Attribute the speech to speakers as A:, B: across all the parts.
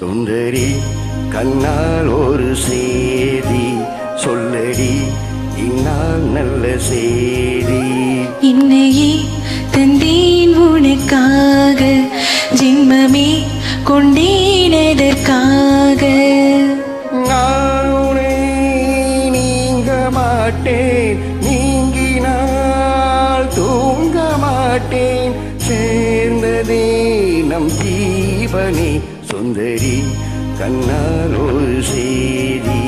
A: சுந்தரி கண்ணால் ஒரு செய்தி சொல்லடி இந்நாள் நல்ல செய்தி
B: இன்னையே தந்தேன் உனக்காக ஜென்மமே கொண்டேனதற்காக
A: நான் உன்னை நீங்க மாட்டேன் நீங்கினால் தூங்க மாட்டேன். சேர்ந்ததே நம் ஜீவனே சுந்தரி கண்ணால் ஒரு செய்தி.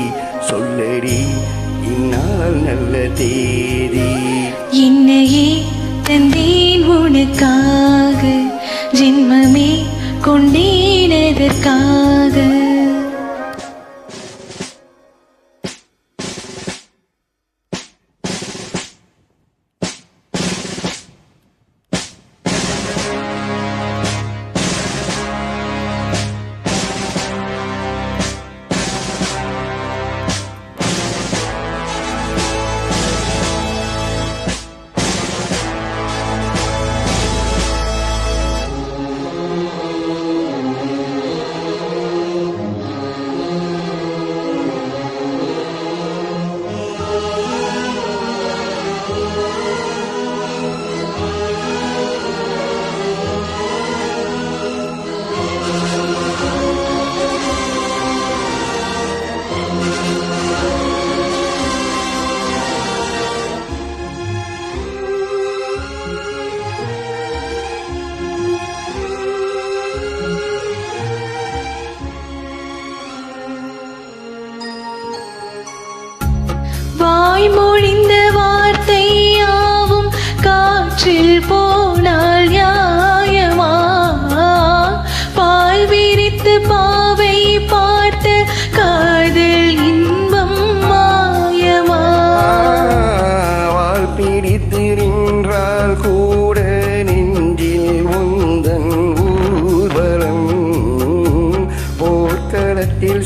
A: சொல்லடி இந்நாள் நல்ல தேதி.
B: என்னையே தந்தேன் உனக்காக ஜென்மமே கொண்டேனதற்காக வாய்மொழிந்த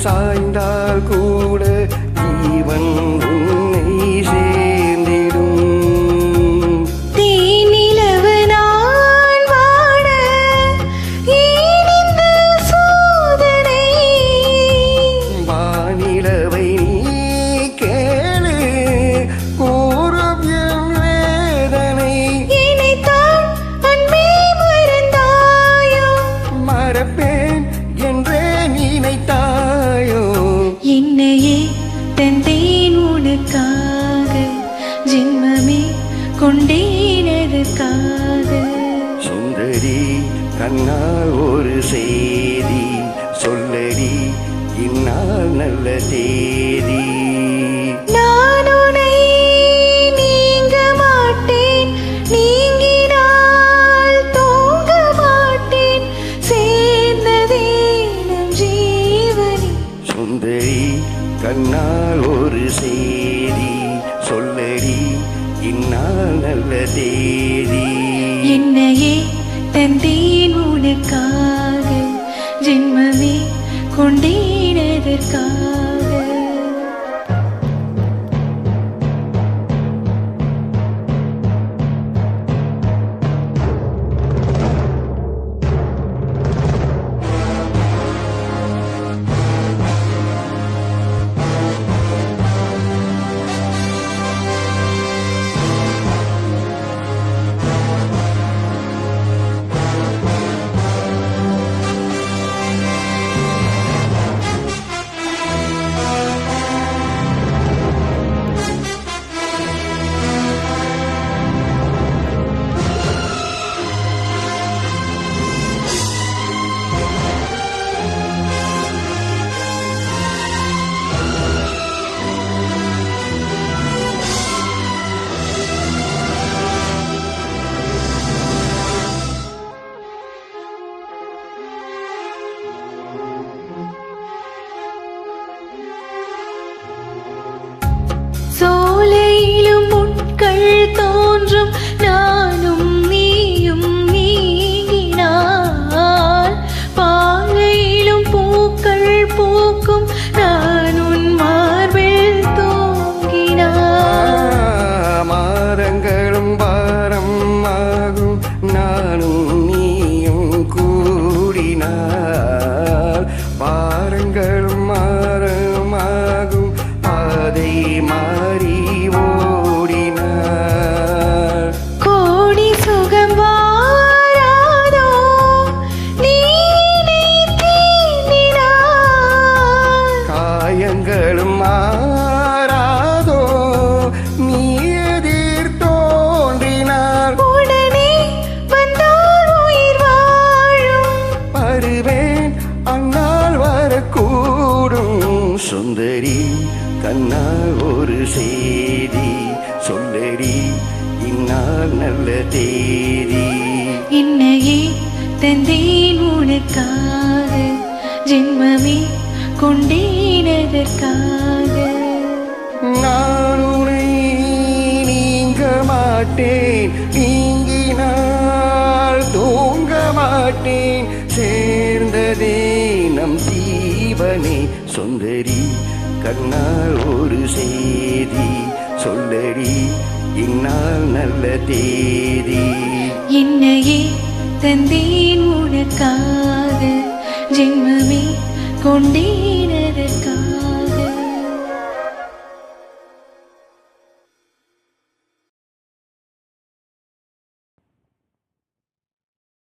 A: சாய்ந்தால் கூட
B: கொண்டேனதுக்காக
A: சுந்தரி கண்ணால் ஒரு செய்தி சொல்லடி இந்நாள் நல்ல தேதி. கண்ணால் ஒரு செய்தி சொல்லடி இந்நாள் தேதி
B: என்னையே தந்தேன் உனக்காக ஜென்மமே கொண்டேனதற்காக
A: சுந்தரி கண்ணால் ஒரு செய்தி சொல்லடி இந்நாள் நல்ல தேதி.
B: என்னையே தந்தேன் உனக்காக ஜென்மமே கொண்டேனதற்காக.
A: நான் உன்னை நீங்க மாட்டேன். கண்ணே சுந்தரி கண்ணால் ஒரு செய்தி சொல்லடி இந்நாள் நல்ல தேதி.
B: என்னையே தந்தேன் உனக்காக ஜென்மமே கொண்டேன்.